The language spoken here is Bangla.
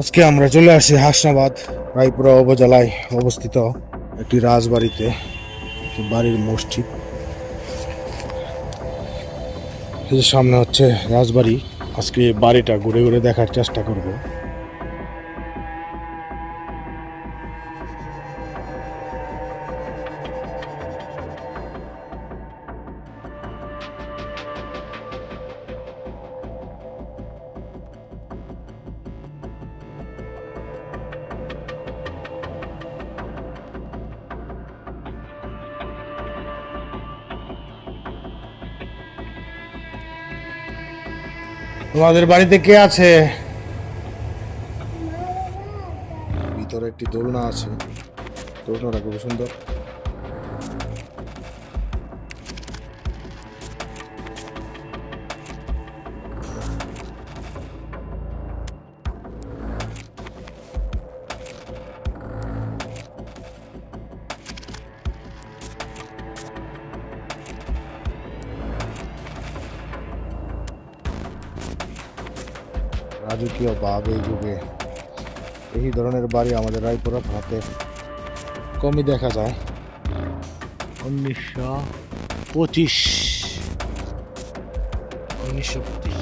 আজকে আমরা চলে আসি হাসনাবাদ, রায়পুরা উপজেলায় অবস্থিত একটি রাজবাড়িতে বাড়ির মসজিদ। সামনে হচ্ছে রাজবাড়ি, আজকে বাড়িটা ঘুরে ঘুরে দেখার চেষ্টা করব। তোমাদের বাড়িতে কে আছে? ভিতরে একটি দোলনা আছে। দোলনাটা খুব সুন্দর। রাজকীয় ভাব এই যুগে। এই ধরনের বাড়ি আমাদের রায়পুরা ভাতে কমই দেখা যায়। উনিশশো পঁচিশ। উনিশশো পঁচিশ।